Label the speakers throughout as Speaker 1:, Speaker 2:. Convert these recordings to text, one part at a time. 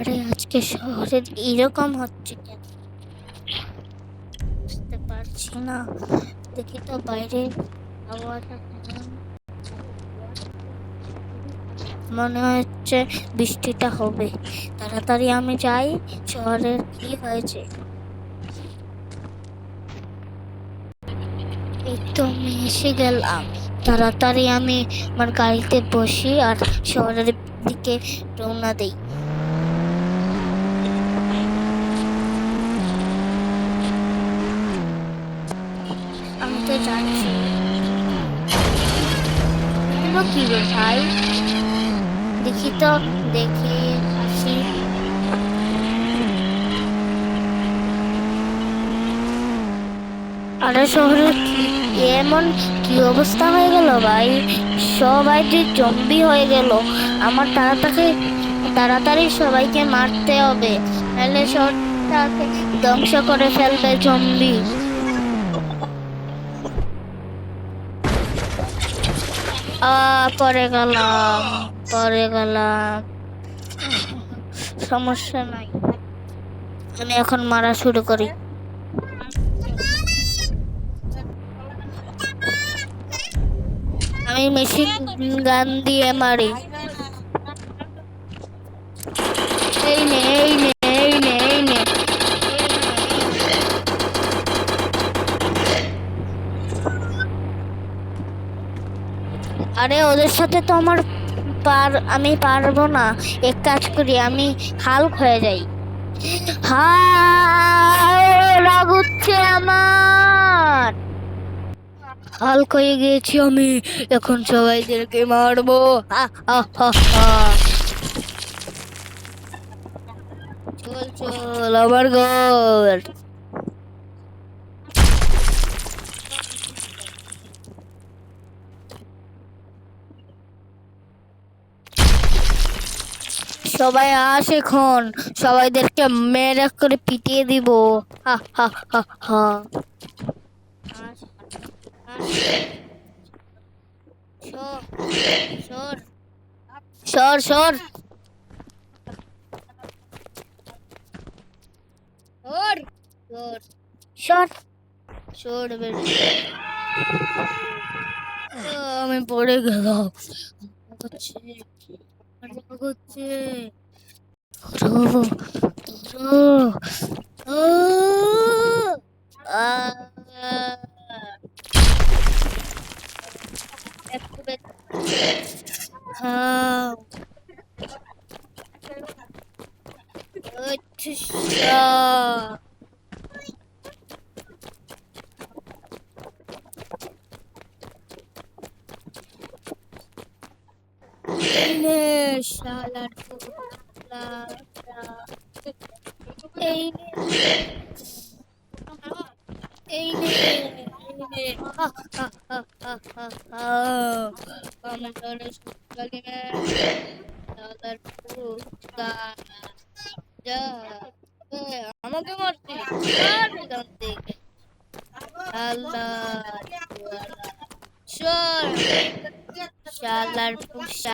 Speaker 1: আরে আজকে এরকম হচ্ছে কেন? বুঝতে পারছি না। দেখি তো বাইরে আবহাওয়াটা মনে হচ্ছে বৃষ্টিটা হবে। তাড়াতাড়ি আমি যাই শহরের কি হয়েছে। এই তো আমি এসে গেলাম। তাড়াতাড়ি আমি আমার গাড়িতে বসি আর শহরের দিকে রওনা দেই আমি তো যাচ্ছি এগুলো কি ভাই দেখি তো, দেখি। আসি আরে শহরে এমন কি অবস্থা হয়ে গেল ভাই? সবাই যে জম্বি হয়ে গেল। আমার তাড়াতাড়ি তাড়াতাড়ি সবাইকে মারতে হবে। নাহলে শহরটাকে ধ্বংস করে ফেলবে জম্বি। পরে গেলাম পরে গেলাম। সমস্যা নাই। আমি এখন মারা শুরু করি। আমি মেশিন গান দিয়ে মারি। আরে, ওদের সাথে তো আমার পার, আমি পারব না। এক কাজ করি, আমি হালক হয়ে যাই। লাগুচ্ছে আমার। হালক হয়ে গিয়েছি আমি। এখন সবাইদেরকে মারবো। চল চল, আমার ঘর। সবাই আস এখন। সবাইদেরকে মেরে করে পিটিয়ে দিব। হা হা হা সর। সর সর সর। আমি পড়ে গেলাম। হচ্ছে হচ্ছে ধরো ধরো ও আ একটু বেশ- হ্যাঁ আচ্ছা নে শালার পুতলা। এই এই এই শালার। যা আমাকে সর শালার পুশালা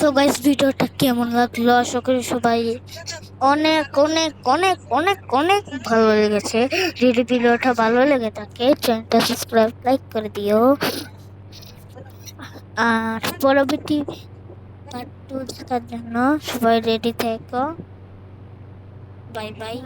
Speaker 1: সো গাইস, ভিডিওটা কেমন লাগল? আশা করি সবাই অনেক অনেক অনেক অনেক অনেক ভালো লেগেছে। যদি ভিডিওটা ভালো লেগে থাকে, চ্যানেলটা সাবস্ক্রাইব, লাইক করে দিও। আর পরবর্তী পার্ট টু দেখার জন্য সবাই রেডি থেকো। Bye bye.